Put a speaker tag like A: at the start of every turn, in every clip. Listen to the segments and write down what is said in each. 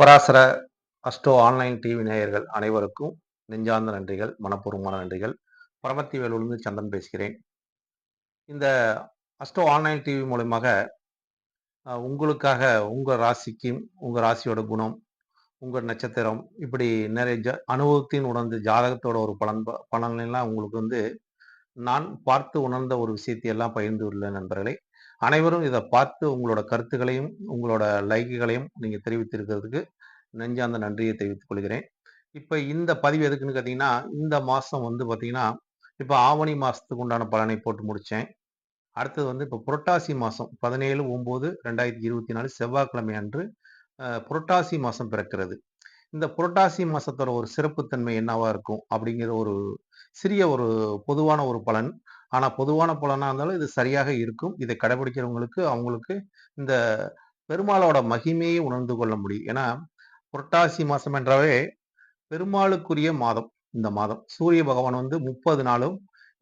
A: Parasara Astro online TV நேயர்கள் அனைவருக்கும் நெஞ்சார்ந்த நன்றிகள் மனப்பூர்வமான நன்றிகள். பரமத்தி வேலூர்ந்து சந்தன் பேசுகிறேன். இந்த அஸ்டோ ஆன்லைன் டிவி மூலயமாக உங்களுக்காக உங்கள் ராசிக்கும் உங்கள் ராசியோட குணம் உங்கள் நட்சத்திரம் இப்படி நிறைய ஜ அனுபவத்தின் உணர்ந்து ஜாதகத்தோட ஒரு பலன் பலனெல்லாம் பலன்லாம் உங்களுக்கு வந்து நான் பார்த்து உணர்ந்த ஒரு விஷயத்தை எல்லாம் பகிர்ந்து உள்ள நண்பர்களே. அனைவரும் இதை பார்த்து உங்களோட கருத்துக்களையும் உங்களோட லைக்குகளையும் நீங்கள் தெரிவித்திருக்கிறதுக்கு நெஞ்சார்ந்த நன்றியை தெரிவித்துக் கொள்கிறேன். இப்போ இந்த பதிவு எதுக்குன்னு பார்த்தீங்கன்னா இந்த மாதம் வந்து பார்த்தீங்கன்னா இப்போ ஆவணி மாதத்துக்கு உண்டான பலனை போட்டு முடிச்சேன். அடுத்தது வந்து இப்போ புரட்டாசி மாதம் பதினேழு ஒம்பது ரெண்டாயிரத்தி இருபத்தி நாலு செவ்வாய்க்கிழமை அன்று புரட்டாசி மாதம் பிறக்கிறது. இந்த புரட்டாசி மாதத்தோட ஒரு சிறப்புத்தன்மை என்னவா இருக்கும் அப்படிங்கிற ஒரு சிறிய ஒரு பொதுவான ஒரு பலன் ஆனால் பொதுவான புலனாக இருந்தாலும் இது சரியாக இருக்கும். இதை கடைபிடிக்கிறவங்களுக்கு அவங்களுக்கு இந்த பெருமாளோட மகிமையை உணர்ந்து கொள்ள முடியும். ஏன்னா புரட்டாசி மாதம் என்றாவே பெருமாளுக்குரிய மாதம் இந்த மாதம். சூரிய பகவான் வந்து முப்பது நாளும்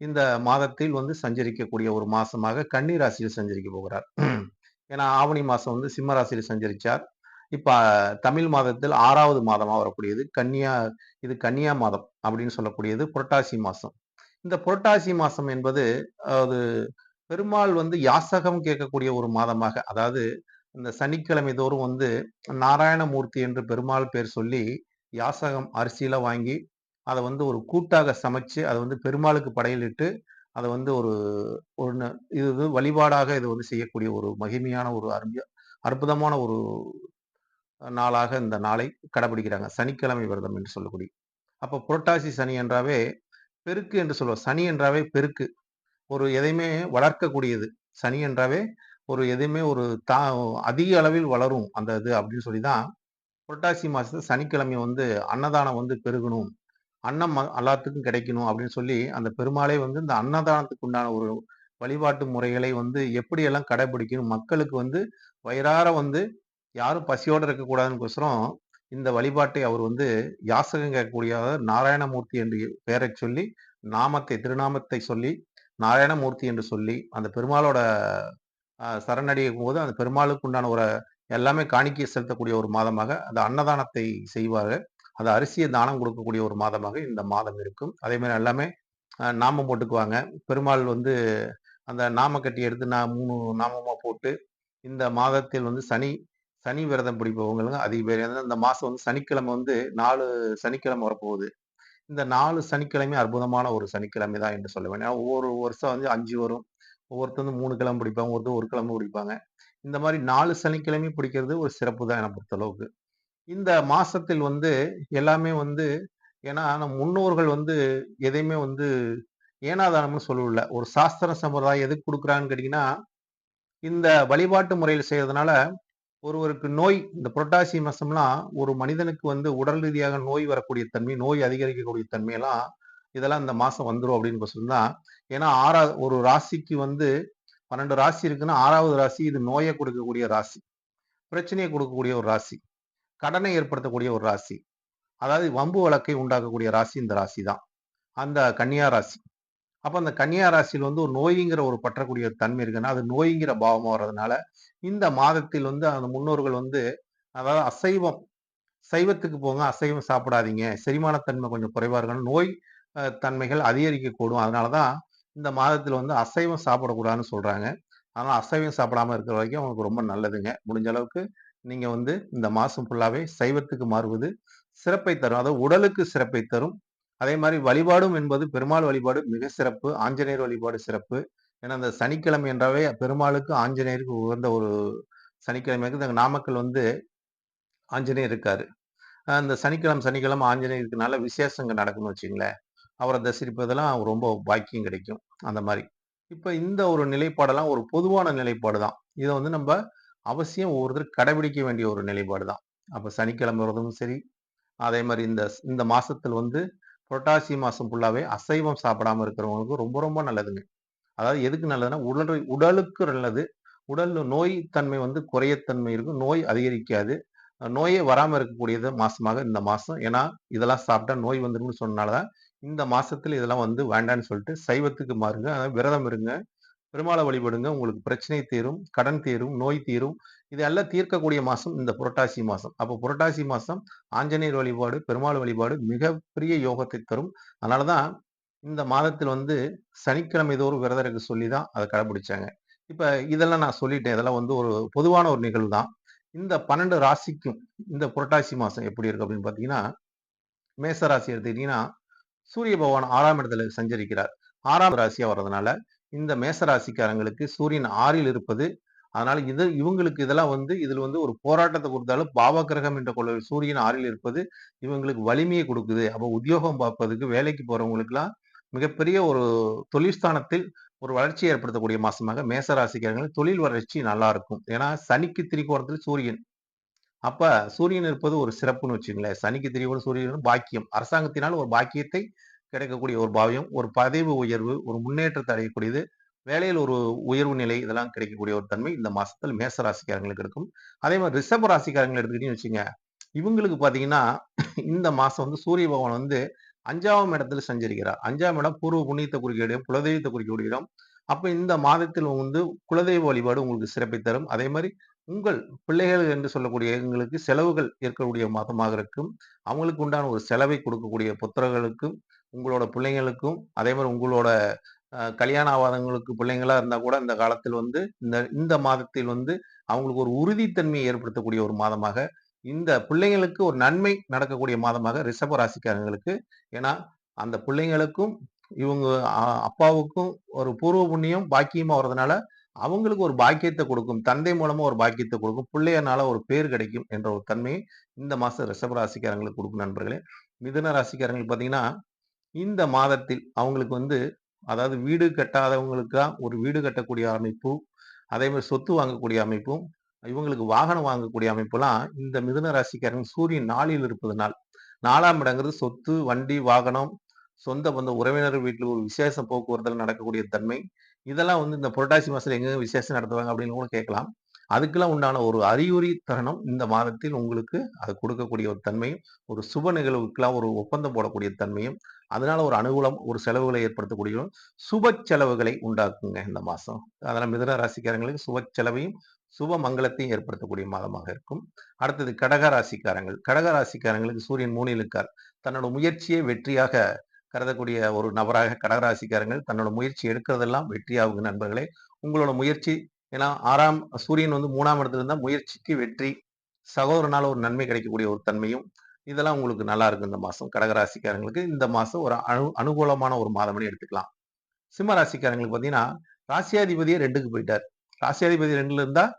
A: இந்த மாதத்தில் வந்து சஞ்சரிக்கக்கூடிய ஒரு மாசமாக கன்னி ராசியில் சஞ்சரிக்க போகிறார். ஏன்னா ஆவணி மாசம் வந்து சிம்ம ராசியில் சஞ்சரிச்சார். இப்போ தமிழ் மாதத்தில் ஆறாவது மாதமாக வரக்கூடியது. கன்னியா இது கன்னியா மாதம் அப்படின்னு சொல்லக்கூடியது புரட்டாசி மாதம் இந்த புரட்டாசி மாசம் என்பது அது பெருமாள் வந்து யாசகம் கேட்கக்கூடிய ஒரு மாதமாக அதாவது இந்த சனிக்கிழமை தோறும் வந்து நாராயணமூர்த்தி என்று பெருமாள் பேர் சொல்லி யாசகம் அரிசியில வாங்கி அதை வந்து ஒரு கூட்டாக சமைச்சு அதை வந்து பெருமாளுக்கு படையலிட்டு அதை வந்து ஒரு ஒரு இது வழிபாடாக இது வந்து செய்யக்கூடிய ஒரு மகிமையான ஒரு அருமைய அற்புதமான ஒரு நாளாக இந்த நாளை கடைபிடிக்கிறாங்க சனிக்கிழமை விரதம் என்று சொல்லக்கூடிய. அப்போ புரட்டாசி சனி என்றாவே பெருக்கு என்று சொல்லுவோம் சனி என்றாவே பெருக்கு. ஒரு எதையுமே வளர்க்கக்கூடியது. சனி என்றாவே ஒரு எதையுமே ஒரு தா அதிக அளவில் வளரும். அந்த இது அப்படின்னு சொல்லி தான் புரட்டாசி மாசத்துல சனிக்கிழமை வந்து அன்னதானம் வந்து பெருகணும். அன்னம் எல்லாத்துக்கும் கிடைக்கணும் அப்படின்னு சொல்லி அந்த பெருமாளே வந்து இந்த அன்னதானத்துக்கு உண்டான ஒரு வழிபாட்டு முறைகளை வந்து எப்படியெல்லாம் கடைபிடிக்கணும்? மக்களுக்கு வந்து வயிறார வந்து யாரும் பசியோடு இருக்கக்கூடாதுன்னு இந்த வழிபாட்டை அவர் வந்து யாசகம் கேட்கக்கூடிய நாராயணமூர்த்தி என்று பெயரை சொல்லி நாமத்தை திருநாமத்தை சொல்லி நாராயணமூர்த்தி என்று சொல்லி அந்த பெருமாளோட சரணடையும் போது அந்த பெருமாளுக்கு உண்டான ஒரு எல்லாமே காணிக்கை செலுத்தக்கூடிய ஒரு மாதமாக அந்த அன்னதானத்தை செய்வார்கள். அந்த அரிசியை தானம் கொடுக்கக்கூடிய ஒரு மாதமாக இந்த மாதம் இருக்கும். அதே மாதிரி எல்லாமே நாமம் போட்டுக்குவாங்க. பெருமாள் வந்து அந்த நாம கட்டி எடுத்து நான் மூணு நாமமாக போட்டு இந்த மாதத்தில் வந்து சனி சனி விரதம் பிடிப்பவங்களுக்கு அதிக பேர். இந்த மாசம் வந்து சனிக்கிழமை வந்து நாலு சனிக்கிழமை வரப்போகுது. இந்த நாலு சனிக்கிழமை அற்புதமான ஒரு சனிக்கிழமை தான் என்று சொல்ல ஏன்னா ஒவ்வொரு வருஷம் வந்து அஞ்சு வரும். ஒவ்வொருத்தர் வந்து மூணு கிழமை பிடிப்பாங்க ஒருத்தர் ஒரு கிழமை பிடிப்பாங்க. இந்த மாதிரி நாலு சனிக்கிழமை பிடிக்கிறது ஒரு சிறப்பு தான் என்னை பொறுத்தளவுக்கு. இந்த மாசத்தில் வந்து எல்லாமே வந்து ஏன்னா நம்ம முன்னோர்கள் வந்து எதையுமே வந்து ஏனாதானம்னு சொல்லல ஒரு சாஸ்திர சம்பிரதாயம் எதுக்கு கொடுக்குறான்னு கேட்டீங்கன்னா இந்த வழிபாட்டு முறையில் செய்யறதுனால ஒருவருக்கு நோய் இந்த புரட்டாசி மாசம்லாம் ஒரு மனிதனுக்கு வந்து உடல் ரீதியாக நோய் வரக்கூடிய தன்மை நோய் அதிகரிக்கக்கூடிய தன்மையெல்லாம் இதெல்லாம் இந்த மாசம் வந்துடும் அப்படின்னு சொன்னா ஏன்னா ஆறா ஒரு ராசிக்கு வந்து பன்னெண்டு ராசி இருக்குன்னா ஆறாவது ராசி இது நோயை கொடுக்கக்கூடிய ராசி பிரச்சனையை கொடுக்கக்கூடிய ஒரு ராசி கடனை ஏற்படுத்தக்கூடிய ஒரு ராசி அதாவது வம்பு வழக்கை உண்டாக்கக்கூடிய ராசி இந்த ராசி தான் அந்த கன்னியா ராசி. அப்ப அந்த கன்னியா ராசியில் வந்து ஒரு நோய்ங்கிற ஒரு பற்றக்கூடிய ஒரு தன்மை இருக்குன்னா அது நோய்ங்கிற பாவமா வர்றதுனால இந்த மாதத்தில் வந்து அந்த முன்னோர்கள் வந்து அதாவது அசைவம் சைவத்துக்கு போங்க அசைவம் சாப்பிடாதீங்க. செரிமானத்தன்மை கொஞ்சம் குறைவா இருக்கணும். நோய் தன்மைகள் அதிகரிக்கக்கூடும். அதனாலதான் இந்த மாதத்தில் வந்து அசைவம் சாப்பிடக்கூடாதுன்னு சொல்றாங்க. அதனால அசைவம் சாப்பிடாம இருக்கிற வரைக்கும் அவங்களுக்கு ரொம்ப நல்லதுங்க. முடிஞ்ச அளவுக்கு நீங்க வந்து இந்த மாசம் ஃபுல்லாவே சைவத்துக்கு மாறுவது சிறப்பை தரும். அதாவது உடலுக்கு சிறப்பை தரும். அதே மாதிரி வழிபாடும் என்பது பெருமாள் வழிபாடு மிக சிறப்பு ஆஞ்சநேயர் வழிபாடு சிறப்பு. ஏன்னா அந்த சனிக்கிழமை என்றாவே பெருமாளுக்கு ஆஞ்சநேயருக்கு உகந்த ஒரு சனிக்கிழமைக்கு இந்த நாமக்கல் வந்து ஆஞ்சநேயர் இருக்காரு. அந்த சனிக்கிழமை சனிக்கிழமை ஆஞ்சநேயருக்கு நல்ல விசேஷங்கள் நடக்கும்னு வச்சுங்களேன். அவரை தரிசிப்பதெல்லாம் ரொம்ப பாக்கியம் கிடைக்கும். அந்த மாதிரி. இப்போ இந்த ஒரு நிலைப்பாடெல்லாம் ஒரு பொதுவான நிலைப்பாடு தான். இதை வந்து நம்ம அவசியம் ஒவ்வொருத்தர் கடைபிடிக்க வேண்டிய ஒரு நிலைப்பாடு தான். அப்போ சனிக்கிழமை வரதும் சரி அதே மாதிரி இந்த இந்த மாசத்தில் வந்து புரட்டாசி மாதம் ஃபுல்லாவே அசைவம் சாப்பிடாம இருக்கிறவங்களுக்கு ரொம்ப ரொம்ப நல்லதுங்க. அதாவது எதுக்கு நல்லதுன்னா உடல் உடலுக்கு நல்லது. உடல் நோய் தன்மை வந்து குறையத்தன்மை இருக்கும். நோய் அதிகரிக்காது. நோயே வராமல் இருக்கக்கூடியது மாசமாக இந்த மாசம். ஏன்னா இதெல்லாம் சாப்பிட்டா நோய் வந்துரும்னு சொன்னனாலதான் இந்த மாசத்துல இதெல்லாம் வந்து வேண்டான்னு சொல்லிட்டு சைவத்துக்கு மாறுங்க. அதாவது விரதம் இருங்க. பெருமாளை வழிபடுங்க. உங்களுக்கு பிரச்சனை தீரும் கடன் தீரும் நோய் தீரும். இதெல்லாம் தீர்க்கக்கூடிய மாசம் இந்த புரட்டாசி மாசம். அப்போ புரட்டாசி மாசம் ஆஞ்சநேயர் வழிபாடு, பெருமாள் வழிபாடு மிகப்பெரிய யோகத்தை தரும். அதனால தான் இந்த மாதத்தில் வந்து சனிக்கிழமை தோறும் விரதம் இருக்க சொல்லி தான் அதை கடைபிடிச்சாங்க. இப்ப இதெல்லாம் நான் சொல்லிட்டேன். இதெல்லாம் வந்து ஒரு பொதுவான ஒரு நிகழ்வு தான். இந்த 12 ராசிக்கும் இந்த புரட்டாசி மாதம் எப்படி இருக்கு அப்படின்னு பார்த்தீங்கன்னா, மேச ராசி எடுத்துக்கிட்டீங்கன்னா, சூரிய பகவான் ஆறாம் இடத்துல சஞ்சரிக்கிறார். ஆறாம் ராசியா வர்றதுனால, இந்த மேச ராசிக்காரங்களுக்கு சூரியன் ஆறில் இருப்பது, அதனால இது இவங்களுக்கு இதெல்லாம் வந்து இதில் வந்து ஒரு போராட்டத்தை கொடுத்தாலும் பாவ கிரகம் என்ற கொள்ள சூரியன் ஆறில் இருப்பது இவங்களுக்கு வலிமையை கொடுக்குது அப்போ உத்தியோகம் பார்ப்பதுக்கு வேலைக்கு போறவங்களுக்குலாம் மிகப்பெரிய ஒரு தொழிற்ஸ்தானத்தில் ஒரு வளர்ச்சியை ஏற்படுத்தக்கூடிய மாசமாக மேச தொழில் வளர்ச்சி நல்லா இருக்கும். ஏன்னா, சனிக்கு திரிகோணத்தில் சூரியன். அப்ப சூரியன் இருப்பது ஒரு சிறப்புன்னு வச்சுக்கங்களேன். சனிக்கு திரிகோணம் சூரியன் பாக்கியம். அரசாங்கத்தினால் ஒரு பாக்கியத்தை கிடைக்கக்கூடிய ஒரு பாவியம், ஒரு பதவி உயர்வு, ஒரு முன்னேற்றத்தை அடையக்கூடியது, வேலையில் ஒரு உயர்வு நிலை இதெல்லாம் கிடைக்கக்கூடிய ஒரு தன்மை இந்த மாசத்தில் மேச ராசிக்காரங்களுக்கு இருக்கும். அதே மாதிரி ரிஷப ராசிக்காரங்களை எடுத்துக்கிட்டீங்கன்னு வச்சுங்க இவங்களுக்கு பார்த்தீங்கன்னா, இந்த மாசம் வந்து சூரிய பகவான் வந்து அஞ்சாம் இடத்துல சஞ்சரிக்கிறார். அஞ்சாம் இடம் பூர்வ புண்ணியத்தை குறிக்கக்கூடிய இடம், குலதெய்வத்த குறிக்கக்கூடிய இடம். அப்ப இந்த மாதத்தில் வந்து குலதெய்வ வழிபாடு உங்களுக்கு சிறப்பை தரும். அதே மாதிரி உங்கள் பிள்ளைகள் என்று சொல்லக்கூடிய எங்களுக்கு செலவுகள் ஏற்கக்கூடிய மாதமாக இருக்கும். அவங்களுக்கு உண்டான ஒரு செலவை கொடுக்கக்கூடிய புத்திரர்களுக்கும், உங்களோட பிள்ளைங்களுக்கும், அதே மாதிரி உங்களோட கல்யாணம் ஆகாதவங்களுக்கு பிள்ளைங்களா இருந்தா கூட இந்த காலத்தில் வந்து இந்த இந்த மாதத்தில் வந்து அவங்களுக்கு ஒரு உறுதித்தன்மையை ஏற்படுத்தக்கூடிய ஒரு மாதமாக, இந்த பிள்ளைங்களுக்கு ஒரு நன்மை நடக்கக்கூடிய மாதமாக ரிஷப ராசிக்காரங்களுக்கு ஏன்னா, அந்த பிள்ளைங்களுக்கும் இவங்க அப்பாவுக்கும் ஒரு பூர்வ புண்ணியம் பாக்கியமா வர்றதுனால, அவங்களுக்கு ஒரு பாக்கியத்தை கொடுக்கும். தந்தை மூலமா ஒரு பாக்கியத்தை கொடுக்கும். பிள்ளையனால ஒரு பேர் கிடைக்கும் என்ற ஒரு தன்மையை இந்த மாசம் ரிஷப ராசிக்காரங்களுக்கு கொடுக்கும் நண்பர்களே. மிதுன ராசிக்காரங்களுக்கு பார்த்தீங்கன்னா, இந்த மாதத்தில் அவங்களுக்கு வந்து அதாவது வீடு கட்டாதவங்களுக்கெல்லாம் ஒரு வீடு கட்டக்கூடிய அமைப்பு, அதே மாதிரி சொத்து வாங்கக்கூடிய அமைப்பும், இவங்களுக்கு வாகனம் வாங்கக்கூடிய அமைப்புலாம் இந்த மிதுன ராசிக்காரங்க சூரியன் நாளில் இருப்பதனால், நாலாம் இடங்கிறது சொத்து, வண்டி, வாகனம், சொந்த பந்த உறவினர் வீட்டில் ஒரு விசேஷம் போக்குவரத்தில் நடக்கக்கூடிய தன்மை. இதெல்லாம் வந்து இந்த புரட்டாசி மாசத்துல எங்கெங்க விசேஷம் நடத்துவாங்க அப்படின்னு கூட கேட்கலாம். அதுக்கெல்லாம் உண்டான ஒரு அறிகுறி தருணம் இந்த மாதத்தில் உங்களுக்கு அது கொடுக்கக்கூடிய ஒரு தன்மையும், ஒரு சுப நிகழ்வுக்கெல்லாம் ஒரு ஒப்பந்தம் போடக்கூடிய தன்மையும், அதனால ஒரு அனுகூலம், ஒரு செலவுகளை ஏற்படுத்தக்கூடிய சுப செலவுகளை உண்டாக்குங்க இந்த மாதம் அதனால் மிதன ராசிக்காரங்களுக்கு சுப செலவையும், சுப மங்களத்தையும் ஏற்படுத்தக்கூடிய மாதமாக இருக்கும். அடுத்தது கடக ராசிக்காரங்கள். கடக ராசிக்காரங்களுக்கு சூரியன் 3ல் இருக்கார். தன்னோட முயற்சியை வெற்றியாக கருதக்கூடிய ஒரு நபராக கடகராசிக்காரங்கள் தன்னோட முயற்சி எடுக்கிறதெல்லாம் வெற்றியாகுங்க நண்பர்களே. உங்களோட முயற்சி ஏன்னா ஆறாம் சூரியன் வந்து மூணாம் இடத்துல இருந்தால் முயற்சிக்கு வெற்றி, சகோதரனால ஒரு நன்மை கிடைக்கக்கூடிய ஒரு தன்மையும், இதெல்லாம் உங்களுக்கு நல்லா இருக்கும் இந்த மாதம் கடகராசிக்காரங்களுக்கு இந்த மாதம் ஒரு அனு அனுகூலமான ஒரு மாதம்னு எடுத்துக்கலாம். சிம்ம ராசிக்காரங்களுக்கு பார்த்தீங்கன்னா, ராசியாதிபதியே ரெண்டுக்கு போயிட்டார். ராசியாதிபதி ரெண்டுல இருந்தால்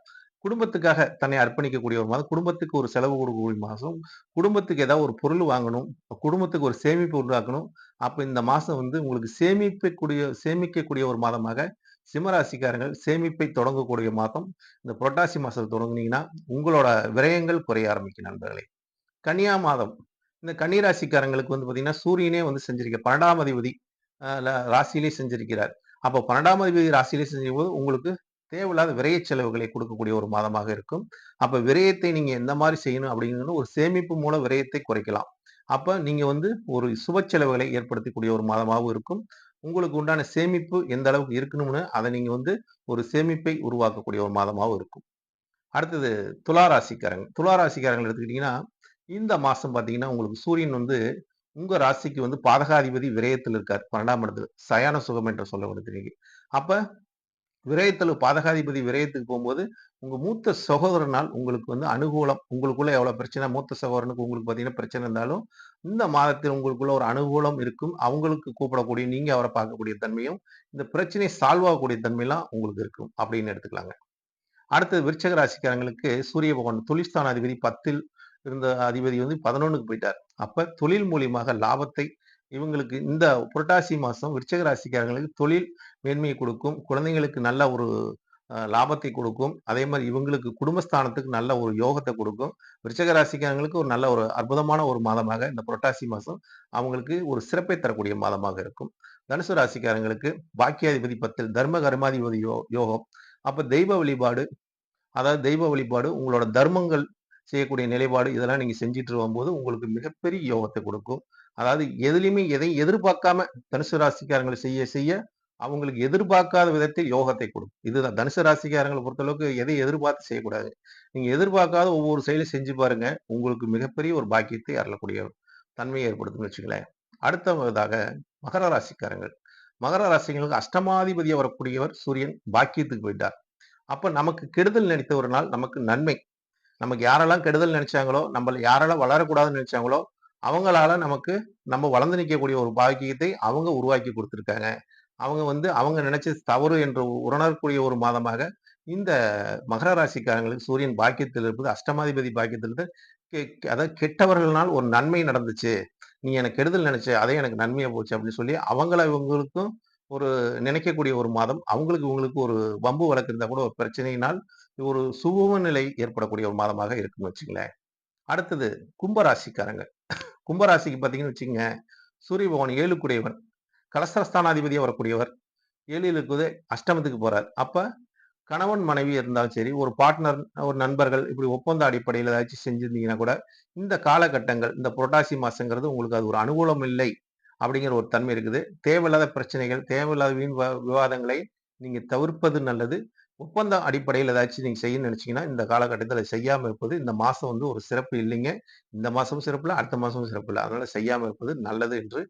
A: குடும்பத்துக்காக தன்னை அர்ப்பணிக்கக்கூடிய ஒரு மாதம். குடும்பத்துக்கு ஒரு செலவு கொடுக்கக்கூடிய மாதம் குடும்பத்துக்கு ஏதாவது ஒரு பொருள் வாங்கணும். குடும்பத்துக்கு ஒரு சேமிப்பு உண்டாக்கணும். அப்போ இந்த மாதம் வந்து உங்களுக்கு சேமிப்பக்கூடிய சேமிக்கக்கூடிய ஒரு மாதமாக சிம்ம ராசிக்காரங்கள் சேமிப்பை தொடங்கக்கூடிய மாதம். இந்த புரட்டாசி மாசத்துல தொடங்குனீங்கன்னா, உங்களோட விரயங்கள் குறைய ஆரம்பிக்கும் நண்பர்களே. கன்னியா மாதம். இந்த கன்னி ராசிக்காரங்களுக்கு வந்து பார்த்தீங்கன்னா, சூரியனே வந்து செஞ்சிருக்க பன்னெண்டாம் அதிபதி ராசியிலே செஞ்சிருக்கிறார் அப்போ 12ஆம் அதிபதி ராசியிலே சஞ்சரிக்கும்போது உங்களுக்கு தேவையில்லாத விரய செலவுகளை கொடுக்கக்கூடிய ஒரு மாதமாக இருக்கும். அப்போ விரயத்தை நீங்கள் எந்த மாதிரி செய்யணும் அப்படிங்கிறது ஒரு சேமிப்பு மூலம் விரயத்தை குறைக்கலாம். அப்போ நீங்கள் வந்து ஒரு சுப செலவுகளை ஏற்படுத்தக்கூடிய ஒரு மாதமாகவும் இருக்கும். உங்களுக்கு உண்டான சேமிப்பு எந்த அளவுக்கு இருக்கணும்னு, அத நீங்க வந்து ஒரு சேமிப்பை உருவாக்கக்கூடிய ஒரு மாதமாவும் இருக்கும். அடுத்தது துலா ராசிக்காரங்க. துலா எடுத்துக்கிட்டீங்கன்னா, இந்த மாசம் பார்த்தீங்கன்னா, உங்களுக்கு சூரியன் வந்து உங்க ராசிக்கு வந்து பாதகாதிபதி விரயத்தில் இருக்கார். 12ஆம் இடத்துல. சயான சுகம் என்று சொல்லப்படுகிறது. அப்ப விரயத்துல பாதகாதிபதி விரயத்துக்கு போகும்போது உங்க மூத்த சகோதரனால் உங்களுக்கு வந்து அனுகூலம். உங்களுக்குள்ள எவ்வளவு பிரச்சனை மூத்த சகோதரனுக்கு உங்களுக்கு பார்த்தீங்கன்னா பிரச்சனை இருந்தாலும், இந்த மாதத்தில் உங்களுக்குள்ள ஒரு அனுகூலம் இருக்கும். அவங்களுக்கு கூப்பிடக்கூடிய நீங்க அவரை பார்க்கக்கூடிய தன்மையும், இந்த பிரச்சனை சால்வ் ஆகக்கூடிய தன்மையெல்லாம் உங்களுக்கு இருக்கும். அப்படின்னு எடுத்துக்கலாங்க. அடுத்தது விருச்சக ராசிக்காரங்களுக்கு சூரிய பகவான் தொழில்ஸ்தான அதிபதி 10ல் இருந்த அதிபதி வந்து 11க்கு போயிட்டார். அப்ப தொழில் மூலியமாக லாபத்தை இவங்களுக்கு இந்த புரட்டாசி மாசம் விருச்சக ராசிக்காரங்களுக்கு தொழில் மேன்மையை கொடுக்கும். குழந்தைங்களுக்கு நல்ல ஒரு லாபத்தை கொடுக்கும். அதே மாதிரி இவங்களுக்கு குடும்பஸ்தானத்துக்கு நல்ல ஒரு யோகத்தை கொடுக்கும். விருச்சக ராசிக்காரங்களுக்கு ஒரு நல்ல ஒரு அற்புதமான ஒரு மாதமாக இந்த புரட்டாசி மாதம் அவங்களுக்கு ஒரு சிறப்பை தரக்கூடிய மாதமாக இருக்கும். தனுசு ராசிக்காரங்களுக்கு பாக்கியாதிபதி 10ல் தர்ம கர்மாதிபதி யோ யோகம். அப்போ தெய்வ வழிபாடு, அதாவது தெய்வ வழிபாடு, உங்களோட தர்மங்கள் செய்யக்கூடிய நிலைப்பாடு இதெல்லாம் நீங்க செஞ்சுட்டு வரும்போது உங்களுக்கு மிகப்பெரிய யோகத்தை கொடுக்கும். அதாவது எதுலையுமே எதையும் எதிர்பார்க்காம தனுசு ராசிக்காரங்களை செய்ய செய்ய அவங்களுக்கு எதிர்பார்க்காத விதத்தில் யோகத்தை கொடுக்கும். இதுதான் தனுசு ராசிக்காரங்களை பொறுத்தளவுக்கு எதை எதிர்பார்த்து செய்யக்கூடாது. நீங்க எதிர்பார்க்காத ஒவ்வொரு செயலும் செஞ்சு பாருங்க. உங்களுக்கு மிகப்பெரிய ஒரு பாக்கியத்தை அருளக்கூடிய தன்மையை ஏற்படுத்தும்னு வச்சுங்களேன் அடுத்ததாக மகர ராசிக்காரங்கள் மகர ராசிகளுக்கு அஷ்டமாதிபதியா வரக்கூடியவர் சூரியன் பாக்கியத்துக்கு போயிட்டார். அப்ப நமக்கு கெடுதல் நினைத்த ஒரு நாள் நமக்கு நன்மை. நமக்கு யாரெல்லாம் கெடுதல் நினைச்சாங்களோ நம்மள யாரெல்லாம் வளரக்கூடாதுன்னு நினைச்சாங்களோ அவங்களால நமக்கு நம்ம வளர்ந்து நிற்கக்கூடிய ஒரு பாக்கியத்தை அவங்க உருவாக்கி கொடுத்துருக்காங்க. அவங்க வந்து அவங்க நினைச்சது தவறு என்று உணரக்கூடிய ஒரு மாதமாக இந்த மகர ராசிக்காரங்களுக்கு சூரியன் பாக்கியத்தில் இருப்பது அஷ்டமாதிபதி பாக்கியத்தில் அதாவது கெட்டவர்களால் ஒரு நன்மை நடந்துச்சு. நீ எனக்கு கெடுதல் நினைச்ச அதே எனக்கு நன்மையா போச்சு அப்படின்னு சொல்லி அவங்கள இவங்களுக்கும் ஒரு நினைக்கக்கூடிய ஒரு மாதம். அவங்களுக்கு இவங்களுக்கு ஒரு வம்பு வழக்கு இருந்தால் கூட ஒரு பிரச்சனையினால் ஒரு சுபம நிலை ஏற்படக்கூடிய ஒரு மாதமாக இருக்குன்னு வச்சுங்களேன் அடுத்தது கும்பராசிக்காரங்க. கும்பராசிக்கு பார்த்தீங்கன்னு வச்சுங்க சூரிய பகவான் ஏழுக்குடையவன். கலசரஸ்தானாதிபதியாக வரக்கூடியவர். ஏழில் இருக்குது அஷ்டமத்துக்கு போறார். அப்ப கணவன் மனைவி இருந்தாலும் சரி ஒரு பார்ட்னர் ஒரு நண்பர்கள் இப்படி ஒப்பந்த அடிப்படையில் ஏதாச்சும் செஞ்சிருந்தீங்கன்னா கூட இந்த காலகட்டங்கள் இந்த புரட்டாசி மாசங்கிறது உங்களுக்கு அது ஒரு அனுகூலம் இல்லை அப்படிங்கிற ஒரு தன்மை இருக்குது. தேவையில்லாத பிரச்சனைகள் தேவையில்லாத வீண் விவாதங்களை நீங்க தவிர்ப்பது நல்லது. ஒப்பந்த அடிப்படையில் ஏதாச்சும் நீங்கள் செய்யணும்னு நினச்சிங்கன்னா இந்த காலகட்டத்தில் செய்யாம இருப்பது இந்த மாதம் வந்து ஒரு சிறப்பு இல்லைங்க. இந்த மாதமும் சிறப்பு இல்லை அடுத்த மாதமும் சிறப்பு இல்லை. அதனால் செய்யாம இருப்பது நல்லது என்று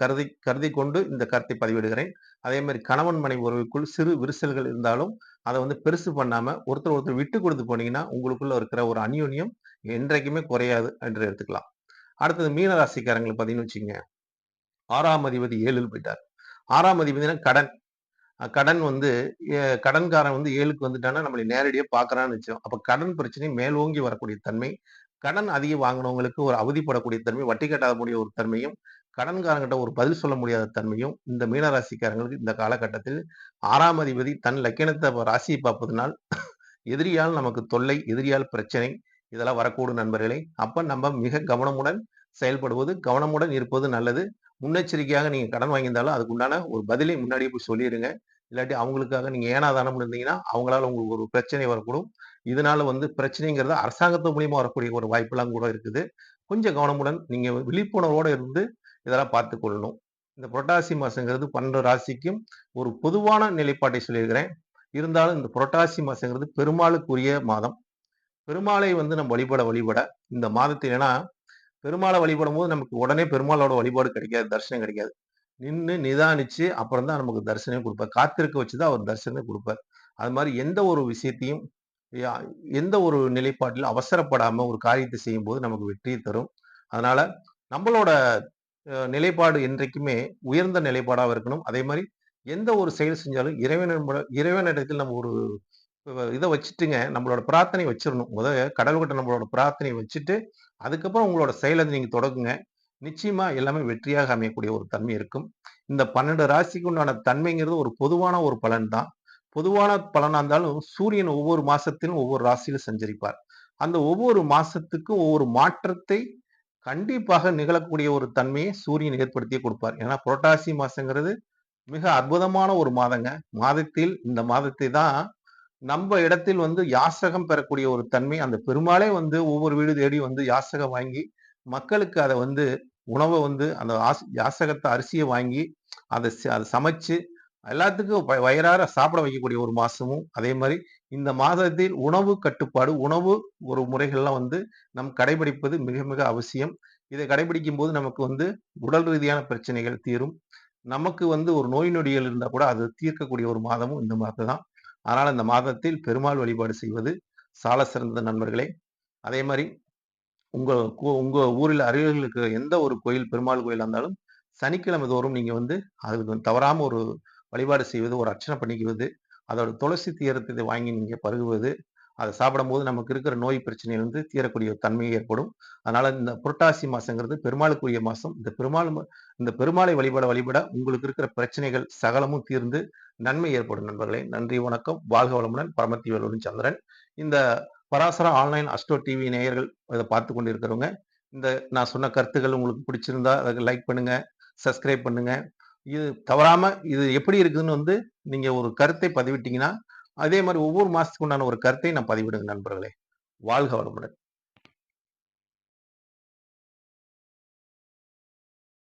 A: கருதி கருதி கொண்டு இந்த கருத்தை பதிவிடுகிறேன். அதே மாதிரி கணவன் மனைவி உறவுக்குள் சிறு விரிசல்கள் இருந்தாலும் அதை வந்து பெருசு பண்ணாம ஒருத்தர் ஒருத்தர் விட்டு கொடுத்து போனீங்கன்னா உங்களுக்குள்ள இருக்கிற ஒரு அந்யோன்யம் என்றைக்குமே குறையாது என்று எடுத்துக்கலாம். அடுத்தது மீன ராசிக்காரங்களை பார்த்தீங்கன்னு வச்சுங்க ஆறாம் அதிபதி ஏழில் போயிட்டார். ஆறாம் அதிபதினா கடன். கடன் வந்து கடன்காரன் வந்து ஏழுக்கு வந்துட்டானா நம்மளை நேரடியாக பார்க்குறான்னு வச்சோம் அப்போ கடன் பிரச்சனை மேலோங்கி வரக்கூடிய தன்மை கடன் அதிகம் வாங்கினவங்களுக்கு ஒரு அவதிப்படக்கூடிய தன்மை வட்டி கட்டாத முடிய ஒரு தன்மையும் கடன்காரங்கிட்ட ஒரு பதில் சொல்ல முடியாத தன்மையும் இந்த மீனராசிக்காரங்களுக்கு இந்த காலகட்டத்தில் ஆறாம் அதிபதி தன் லக்கணத்தை ராசியை பார்ப்பதனால் எதிரியால் நமக்கு தொல்லை எதிரியால் பிரச்சனை இதெல்லாம் வரக்கூடும் நண்பர்களே. அப்ப நம்ம மிக கவனமுடன் செயல்படுவது கவனமுடன் இருப்பது நல்லது. முன்னெச்சரிக்கையாக நீங்க கடன் வாங்கியிருந்தாலும் அதுக்குண்டான ஒரு பதிலை முன்னாடியே போய் சொல்லிடுங்க இல்லாட்டி அவங்களுக்காக நீங்க ஏனாதானம் இருந்தீங்கன்னா அவங்களால உங்களுக்கு ஒரு பிரச்சனை வரக்கூடும். இதனால வந்து பிரச்சனைங்கிறது அரசாங்கத்து மூலியமா வரக்கூடிய ஒரு வாய்ப்பெல்லாம் கூட இருக்குது. கொஞ்சம் கவனமுடன் நீங்க விழிப்புணர்வோட இருந்து இதெல்லாம் பார்த்து கொள்ளணும். இந்த புரட்டாசி மாசங்கிறது பன்னெண்டு ராசிக்கும் ஒரு பொதுவான நிலைப்பாட்டை சொல்லியிருக்கிறேன். இருந்தாலும் இந்த புரட்டாசி மாசங்கிறது பெருமாளுக்குரிய மாதம். பெருமாளை வந்து நம்ம வழிபட வழிபட இந்த மாதத்தில் ஏன்னா பெருமாளை வழிபடும் போது நமக்கு உடனே பெருமாளோட வழிபாடு கிடைக்காது தரிசனம் கிடைக்காது. நின்று நிதானிச்சு அப்புறம் தான் நமக்கு தரிசனம் கொடுப்பார். காத்திருக்க வச்சுதான் அவர் தரிசனம் கொடுப்பார். அது மாதிரி எந்த ஒரு விஷயத்தையும் எந்த ஒரு நிலைப்பாட்டிலும் அவசரப்படாம ஒரு காரியத்தை செய்யும் போது நமக்கு வெற்றியை தரும். அதனால நம்மளோட நிலைப்பாடு என்றைக்குமே உயர்ந்த நிலைப்பாடாக இருக்கணும். அதே மாதிரி எந்த ஒரு செயல் செஞ்சாலும் இறைவன் இறைவனிடத்தில் நம்ம ஒரு இதை வச்சுட்டுங்க நம்மளோட பிரார்த்தனை வச்சிடணும் முதல்ல கடவுள்கிட்ட நம்மளோட பிரார்த்தனை வச்சுட்டு அதுக்கப்புறம் உங்களோட செயலை நீங்கள் தொடங்குங்க. நிச்சயமா எல்லாமே வெற்றியாக அமையக்கூடிய ஒரு தன்மை இருக்கும். இந்த பன்னெண்டு ராசிக்கு உண்டான தன்மைங்கிறது ஒரு பொதுவான ஒரு பலன் தான். பொதுவான பலனா இருந்தாலும் சூரியன் ஒவ்வொரு மாசத்திலும் ஒவ்வொரு ராசியிலும் சஞ்சரிப்பார். அந்த ஒவ்வொரு மாசத்துக்கும் ஒவ்வொரு மாற்றத்தை கண்டிப்பாக நிகழக்கூடிய ஒரு தன்மையை சூரியன் ஏற்படுத்தி கொடுப்பார். ஏன்னா புரட்டாசி மாசங்கிறது மிக அற்புதமான ஒரு மாதங்க. மாதத்தில் இந்த மாதத்தை தான் நம்ம இடத்தில் வந்து யாசகம் பெறக்கூடிய ஒரு தன்மை அந்த பெருமாளே வந்து ஒவ்வொரு வீடு தேடி வந்து யாசகம் வாங்கி மக்களுக்கு அதை வந்து உணவை வந்து அந்த யாசகத்தை அரிசியை வாங்கி அதை அதை சமைச்சு எல்லாத்துக்கும் வயிறார சாப்பிட வைக்கக்கூடிய ஒரு மாசமும் அதே மாதிரி இந்த மாதத்தில் உணவு கட்டுப்பாடு உணவு ஒரு முறைகள்லாம் வந்து நம் கடைபிடிப்பது மிக மிக அவசியம். இதை கடைபிடிக்கும் போது நமக்கு வந்து உடல் ரீதியான பிரச்சனைகள் தீரும். நமக்கு வந்து ஒரு நோய் நொடிகள் இருந்தால் கூட அது தீர்க்கக்கூடிய ஒரு மாதமும் இந்த மாதம் தான் அதனால் இந்த மாதத்தில் பெருமாள் வழிபாடு செய்வது சால சிறந்த நண்பர்களே. அதே மாதிரி உங்கள் உங்க ஊரில் அருகிலுக்கு எந்த ஒரு கோயில் பெருமாள் கோயிலாக இருந்தாலும் சனிக்கிழமை தோறும் நீங்க வந்து அதுக்கு தவறாமல் ஒரு வழிபாடு செய்வது ஒரு அர்ச்சனை பண்ணிக்குவது அதோட துளசி தீரத்தை வாங்கி நீங்கள் பருகுவது அதை சாப்பிடும்போது நமக்கு இருக்கிற நோய் பிரச்சனையிலிருந்து தீரக்கூடிய தன்மை ஏற்படும். அதனால இந்த புரட்டாசி மாசங்கிறது பெருமாளுக்குரிய மாசம். இந்த பெருமாள் இந்த பெருமாளை வழிபட வழிபட உங்களுக்கு இருக்கிற பிரச்சனைகள் சகலமும் தீர்ந்து நன்மை ஏற்படும் நண்பர்களே. நன்றி வணக்கம். வாழ்க வளமுடன் பரமத்தி வேலூரின் சந்திரன். இந்த பராசர ஆன்லைன் அஸ்டோ டிவி நேயர்கள் இதை பார்த்து கொண்டு இருக்கிறவங்க இந்த நான் சொன்ன கருத்துக்கள் உங்களுக்கு பிடிச்சிருந்தா அதை லைக் பண்ணுங்க சப்ஸ்கிரைப் பண்ணுங்க. இது தவறாம இது எப்படி இருக்குதுன்னு வந்து நீங்க ஒரு கருத்தை பதிவிட்டீங்கன்னா அதே மாதிரி ஒவ்வொரு மாசத்துக்கு உண்டான ஒரு கருத்தை நான் பதிவிடுங்க நண்பர்களே. வாழ்க வளமுடன்.